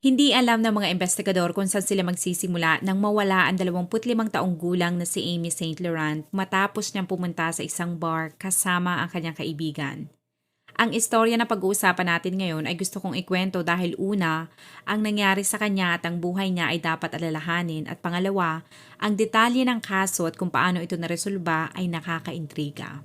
Hindi alam ng mga investigador kung saan sila magsisimula nang mawala ang 25 taong gulang na si Amy St. Laurent matapos niyang pumunta sa isang bar kasama ang kanyang kaibigan. Ang istorya na pag-uusapan natin ngayon ay gusto kong ikwento dahil una, ang nangyari sa kanya at ang buhay niya ay dapat alalahanin at pangalawa, ang detalye ng kaso at kung paano ito naresolba ay nakakaintriga.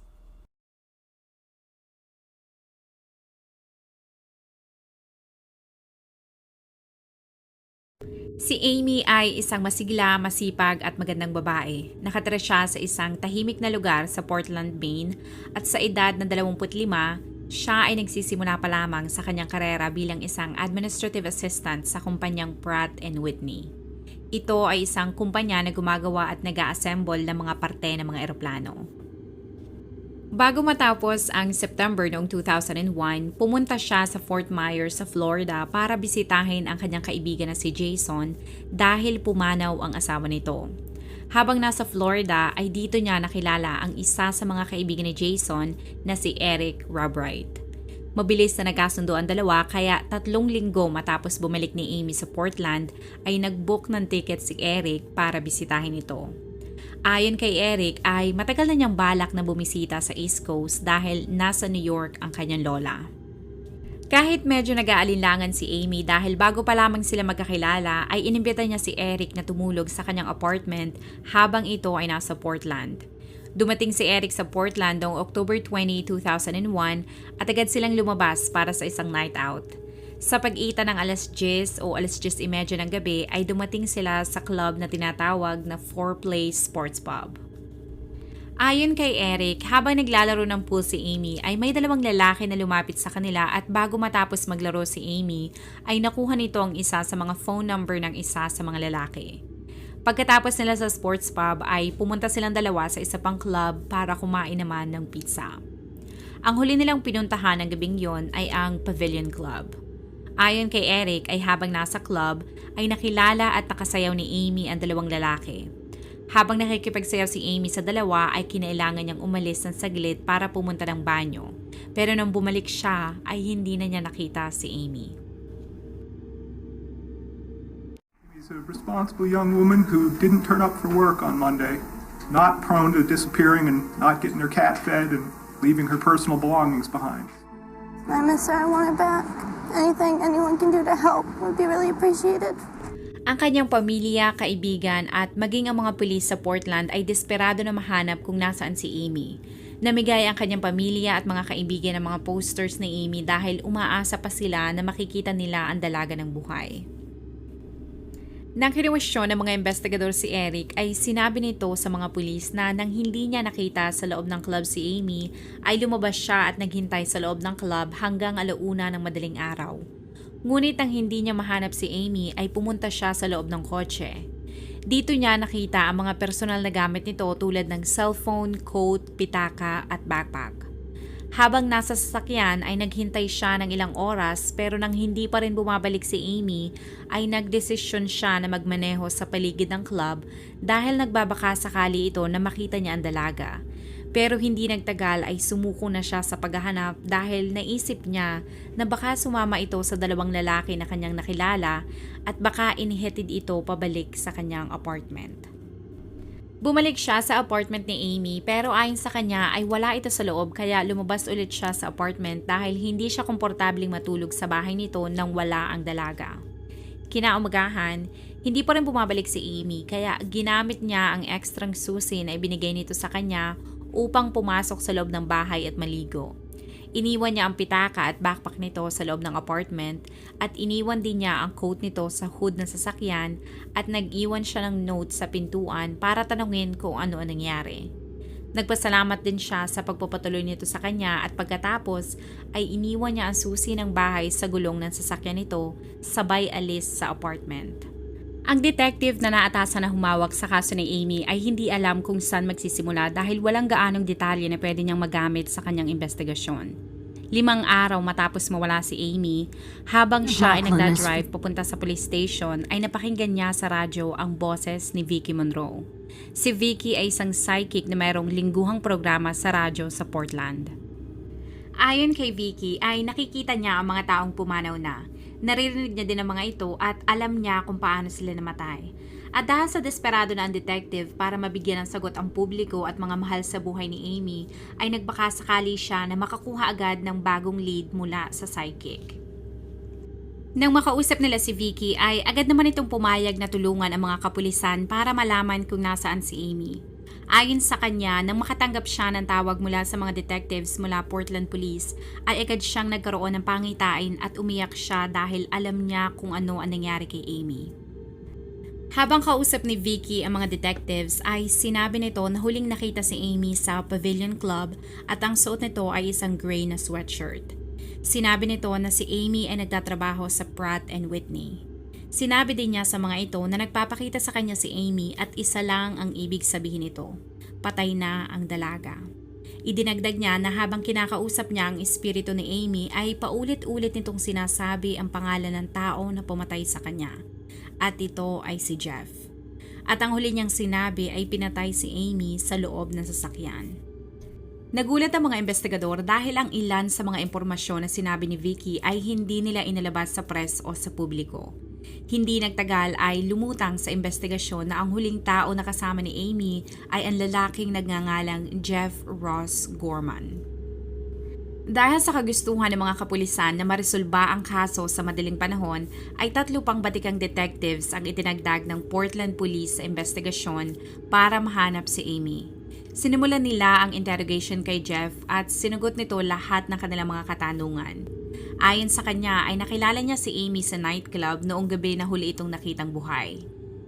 Si Amy ay isang masigla, masipag at magandang babae. Nakatira siya sa isang tahimik na lugar sa Portland, Maine at sa edad na 25, siya ay nagsisimula pa lamang sa kanyang karera bilang isang administrative assistant sa kumpanyang Pratt Whitney. Ito ay isang kumpanya na gumagawa at nag-assemble ng mga parte ng mga eroplano. Bago matapos ang September noong 2001, pumunta siya sa Fort Myers sa Florida para bisitahin ang kanyang kaibigan na si Jason dahil pumanaw ang asawa nito. Habang nasa Florida ay dito niya nakilala ang isa sa mga kaibigan ni Jason na si Eric Robright. Mabilis na nagkasundo ang dalawa kaya tatlong linggo matapos bumalik ni Amy sa Portland ay nag-book ng ticket si Eric para bisitahin ito. Ayon kay Eric ay matagal na niyang balak na bumisita sa East Coast dahil nasa New York ang kanyang lola. Kahit medyo nag-aalinlangan si Amy dahil bago pa lamang sila magkakilala ay inimbita niya si Eric na tumulog sa kanyang apartment habang ito ay nasa Portland. Dumating si Eric sa Portland noong October 20, 2001 at agad silang lumabas para sa isang night out. Sa pag-ita ng alas 10 o alas 10.30 ng gabi ay dumating sila sa club na tinatawag na Four Place Sports Pub. Ayon kay Eric, habang naglalaro ng pool si Amy ay may dalawang lalaki na lumapit sa kanila at bago matapos maglaro si Amy ay nakuha nito ang isa sa mga phone number ng isa sa mga lalaki. Pagkatapos nila sa sports pub ay pumunta silang dalawa sa isa pang club para kumain naman ng pizza. Ang huli nilang pinuntahan ng gabing yon ay ang Pavilion Club. Ayon kay Eric ay habang nasa club ay nakilala at nakasayaw ni Amy ang dalawang lalaki. Habang nakikipagsayaw si Amy sa dalawa ay kinailangan niyang umalis ng saglit para pumunta ng banyo. Pero nang bumalik siya ay hindi na niya nakita si Amy. She's a responsible young woman who didn't turn up for work on Monday, not prone to disappearing and not getting her cat fed and leaving her personal belongings behind. I miss her. I want her back. Anything anyone can do to help would be really appreciated. Ang kanyang pamilya, kaibigan at maging ang mga pulis sa Portland ay desperado na mahanap kung nasaan si Amy. Namigay ang kanyang pamilya at mga kaibigan ng mga posters ni Amy dahil umaasa pa sila na makikita nila ang dalaga ng buhay. Nang kinuwestiyon ng mga investigador si Eric ay sinabi nito sa mga pulis na nang hindi niya nakita sa loob ng club si Amy ay lumabas siya at naghintay sa loob ng club hanggang alauna ng madaling araw. Ngunit ang hindi niya mahanap si Amy ay pumunta siya sa loob ng kotse. Dito niya nakita ang mga personal na gamit nito tulad ng cellphone, coat, pitaka at backpack. Habang nasa sasakyan ay naghintay siya ng ilang oras pero nang hindi pa rin bumabalik si Amy ay nagdesisyon siya na magmaneho sa paligid ng club dahil nagbabaka sakali ito na makita niya ang dalaga. Pero hindi nagtagal ay sumuko na siya sa paghahanap dahil naisip niya na baka sumama ito sa dalawang lalaki na kanyang nakilala at baka inihetid ito pabalik sa kanyang apartment. Bumalik siya sa apartment ni Amy pero ayon sa kanya ay wala ito sa loob kaya lumabas ulit siya sa apartment dahil hindi siya komportabling matulog sa bahay nito nang wala ang dalaga. Kinaumagahan, hindi pa rin bumabalik si Amy kaya ginamit niya ang ekstrang susi na ibinigay nito sa kanya upang pumasok sa loob ng bahay at maligo. Iniwan niya ang pitaka at backpack nito sa loob ng apartment at iniwan din niya ang coat nito sa hood ng sasakyan at nag-iwan siya ng note sa pintuan para tanungin kung ano ang nangyari. Nagpasalamat din siya sa pagpapatuloy nito sa kanya at pagkatapos ay iniwan niya ang susi ng bahay sa gulong ng sasakyan nito sabay alis sa apartment. Ang detective na naatasan na humawak sa kaso ni Amy ay hindi alam kung saan magsisimula dahil walang gaanong detalye na pwede niyang magamit sa kanyang investigasyon. Limang araw matapos mawala si Amy, habang siya ay nagdadrive papunta sa police station ay napakinggan niya sa radyo ang boses ni Vicky Monroe. Si Vicky ay isang psychic na mayroong lingguhang programa sa radyo sa Portland. Ayon kay Vicky ay nakikita niya ang mga taong pumanaw na. Naririnig niya din ang mga ito at alam niya kung paano sila namatay. At dahil sa desperado na ang detective para mabigyan ng sagot ang publiko at mga mahal sa buhay ni Amy, ay nagbaka sakali siya na makakuha agad ng bagong lead mula sa psychic. Nang makausap nila si Vicky ay agad naman itong pumayag na tulungan ang mga kapulisan para malaman kung nasaan si Amy. Ayon sa kanya, nang makatanggap siya ng tawag mula sa mga detectives mula Portland Police, ay agad siyang nagkaroon ng pangitain at umiyak siya dahil alam niya kung ano ang nangyari kay Amy. Habang kausap ni Vicky ang mga detectives ay sinabi nito na huling nakita si Amy sa Pavilion Club at ang suot nito ay isang gray na sweatshirt. Sinabi nito na si Amy ay nagtatrabaho sa Pratt and Whitney. Sinabi din niya sa mga ito na nagpapakita sa kanya si Amy at isa lang ang ibig sabihin nito. Patay na ang dalaga. Idinagdag niya na habang kinakausap niya ang espiritu ni Amy ay paulit-ulit nitong sinasabi ang pangalan ng tao na pumatay sa kanya. At ito ay si Jeff. At ang huli niyang sinabi ay pinatay si Amy sa loob ng sasakyan. Nagulat ang mga investigador dahil ang ilan sa mga impormasyon na sinabi ni Vicky ay hindi nila inalabas sa press o sa publiko. Hindi nagtagal ay lumutang sa investigasyon na ang huling tao na kasama ni Amy ay ang lalaking nagngangalang Jeff Ross Gorman. Dahil sa kagustuhan ng mga kapulisan na maresolba ang kaso sa madaling panahon, ay tatlo pang batikang detectives ang itinagdag ng Portland Police sa investigasyon para mahanap si Amy. Sinimulan nila ang interrogation kay Jeff at sinugot nito lahat ng kanilang mga katanungan. Ayon sa kanya ay nakilala niya si Amy sa nightclub noong gabi na huli itong nakitang buhay.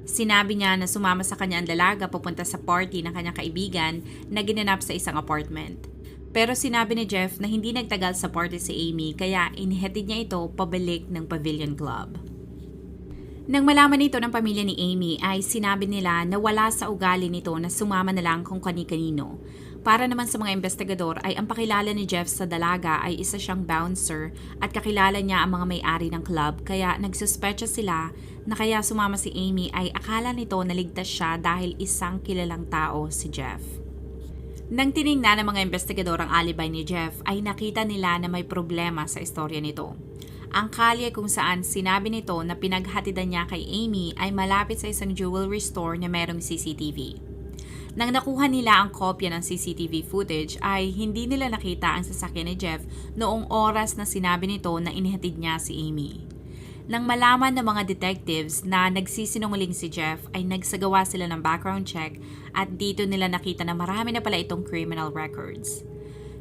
Sinabi niya na sumama sa kanya ang dalaga papunta sa party ng kanyang kaibigan na ginanap sa isang apartment. Pero sinabi ni Jeff na hindi nagtagal sa party si Amy kaya inihatid niya ito pabalik ng Pavilion Club. Nang malaman nito ng pamilya ni Amy ay sinabi nila na wala sa ugali nito na sumama na lang kung kani-kanino. Para naman sa mga investigador ay ang pakilala ni Jeff sa dalaga ay isa siyang bouncer at kakilala niya ang mga may-ari ng club kaya nagsuspecha sila na kaya sumama si Amy ay akala nito na ligtas siya dahil isang kilalang tao si Jeff. Nang tiningnan ng mga investigador ang alibay ni Jeff ay nakita nila na may problema sa istorya nito. Ang kalye kung saan sinabi nito na pinaghatidan niya kay Amy ay malapit sa isang jewelry store na merong CCTV. Nang nakuha nila ang kopya ng CCTV footage ay hindi nila nakita ang sasakyan ni Jeff noong oras na sinabi nito na inihatid niya si Amy. Nang malaman ng mga detectives na nagsisinungaling si Jeff ay nagsagawa sila ng background check at dito nila nakita na marami na pala itong criminal records.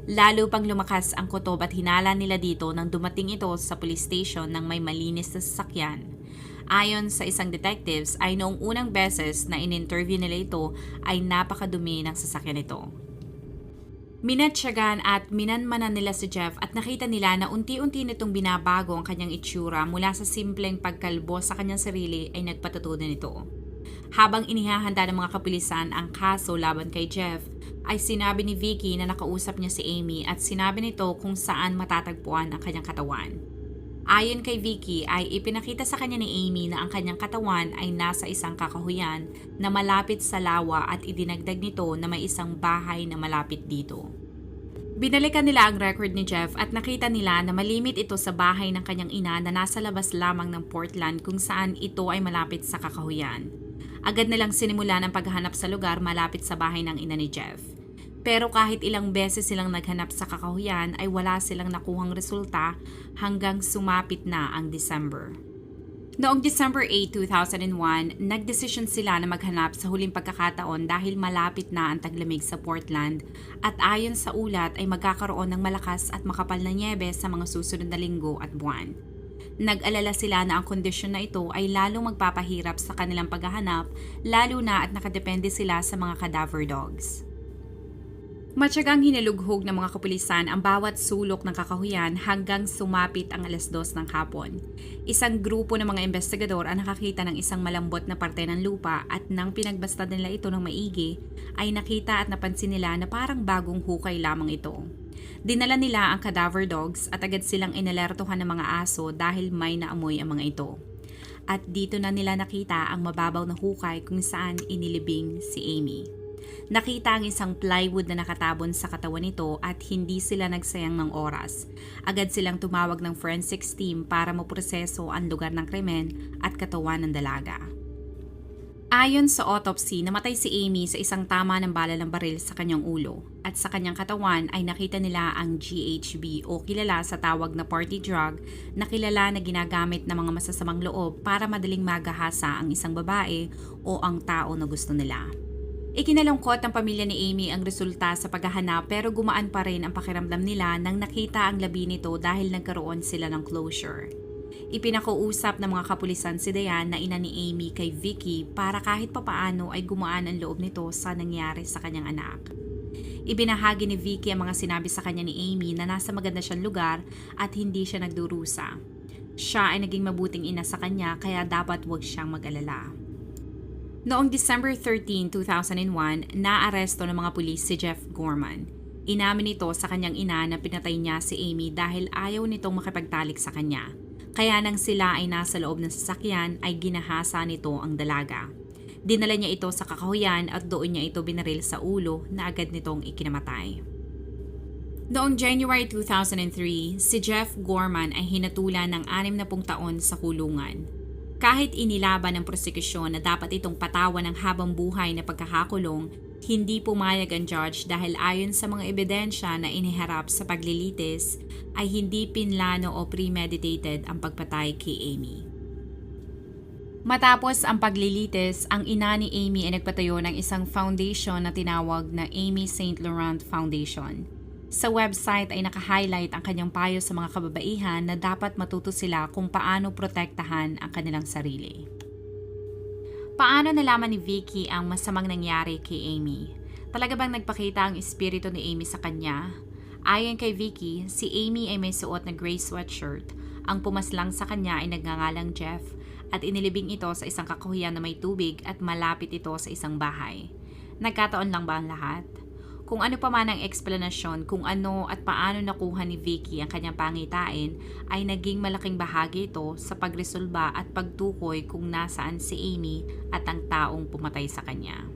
Lalo pang lumakas ang kutob at hinala nila dito nang dumating ito sa police station ng may malinis na sasakyan. Ayon sa isang detectives ay noong unang beses na in-interview nila ito ay napakadumi ng sasakyan nito. Minatsyagan at minanmanan nila si Jeff at nakita nila na unti-unti nitong binabago ang kanyang itsura mula sa simpleng pagkalbo sa kanyang sarili ay nagpatutunan nito. Habang inihahanda ng mga kapulisan ang kaso laban kay Jeff, ay sinabi ni Vicky na nakausap niya si Amy at sinabi nito kung saan matatagpuan ang kanyang katawan. Ayon kay Vicky ay ipinakita sa kanya ni Amy na ang kanyang katawan ay nasa isang kakahuyan na malapit sa lawa at idinagdag nito na may isang bahay na malapit dito. Binalikan nila ang record ni Jeff at nakita nila na malimit ito sa bahay ng kanyang ina na nasa labas lamang ng Portland kung saan ito ay malapit sa kakahuyan. Agad nilang sinimulan ang paghahanap sa lugar malapit sa bahay ng ina ni Jeff. Pero kahit ilang beses silang naghanap sa kakahuyan ay wala silang nakuhang resulta hanggang sumapit na ang December. Noong December 8, 2001, nagdesisyon sila na maghanap sa huling pagkakataon dahil malapit na ang taglamig sa Portland at ayon sa ulat ay magkakaroon ng malakas at makapal na nyebe sa mga susunod na linggo at buwan. Nag-alala sila na ang kondisyon na ito ay lalong magpapahirap sa kanilang paghahanap lalo na at nakadepende sila sa mga cadaver dogs. Matyagang hinalughog ng mga kapulisan ang bawat sulok ng kakahuyan hanggang sumapit ang alas dos ng hapon. Isang grupo ng mga investigador ang nakakita ng isang malambot na parte ng lupa at nang pinagbasta nila ito ng maigi, ay nakita at napansin nila na parang bagong hukay lamang ito. Dinala nila ang cadaver dogs at agad silang inalertohan ng mga aso dahil may naamoy ang mga ito. At dito na nila nakita ang mababaw na hukay kung saan inilibing si Amy. Nakita ang isang plywood na nakatabon sa katawan nito at hindi sila nagsayang ng oras. Agad silang tumawag ng forensics team para maproseso ang lugar ng krimen at katawan ng dalaga. Ayon sa autopsy, namatay si Amy sa isang tama ng bala ng baril sa kanyang ulo at sa kanyang katawan ay nakita nila ang GHB o kilala sa tawag na party drug na kilala na ginagamit ng mga masasamang loob para madaling magahasa ang isang babae o ang tao na gusto nila. Ikinalungkot ng pamilya ni Amy ang resulta sa paghahanap pero gumaan pa rin ang pakiramdam nila nang nakita ang labi nito dahil nagkaroon sila ng closure. Ipinakuusap ng mga kapulisan si Diane na ina ni Amy kay Vicky para kahit papaano ay gumaan ang loob nito sa nangyari sa kanyang anak. Ibinahagi ni Vicky ang mga sinabi sa kanya ni Amy na nasa maganda siyang lugar at hindi siya nagdurusa. Siya ay naging mabuting ina sa kanya kaya dapat huwag siyang mag-alala. Noong December 13, 2001, naaresto ng mga pulis si Jeff Gorman. Inamin nito sa kanyang ina na pinatay niya si Amy dahil ayaw nitong makipagtalik sa kanya. Kaya nang sila ay nasa loob ng sasakyan ay ginahasa nito ang dalaga. Dinala niya ito sa kakahuyan at doon niya ito binaril sa ulo na agad nitong ikinamatay. Noong January 2003, si Jeff Gorman ay hinatulan ng 60 taon sa kulungan. Kahit inilaban ng prosekusyon na dapat itong patawan ng habang buhay na pagkakakulong, hindi pumayag ang judge dahil ayon sa mga ebidensya na iniharap sa paglilitis ay hindi pinlano o premeditated ang pagpatay kay Amy. Matapos ang paglilitis, ang ina ni Amy ay nagpatayo ng isang foundation na tinawag na Amy St. Laurent Foundation. Sa website ay naka-highlight ang kanyang payo sa mga kababaihan na dapat matuto sila kung paano protektahan ang kanilang sarili. Paano nalaman ni Vicky ang masamang nangyari kay Amy? Talaga bang nagpakita ang espiritu ni Amy sa kanya? Ayon kay Vicky, si Amy ay may suot na gray sweatshirt. Ang pumaslang sa kanya ay nagngangalang Jeff at inilibing ito sa isang kakahuyan na may tubig at malapit ito sa isang bahay. Nagkataon lang ba ang lahat? Kung ano pa man ang eksplanasyon kung ano at paano nakuha ni Vicky ang kanyang pangitain ay naging malaking bahagi ito sa pagresolba at pagtukoy kung nasaan si Amy at ang taong pumatay sa kanya.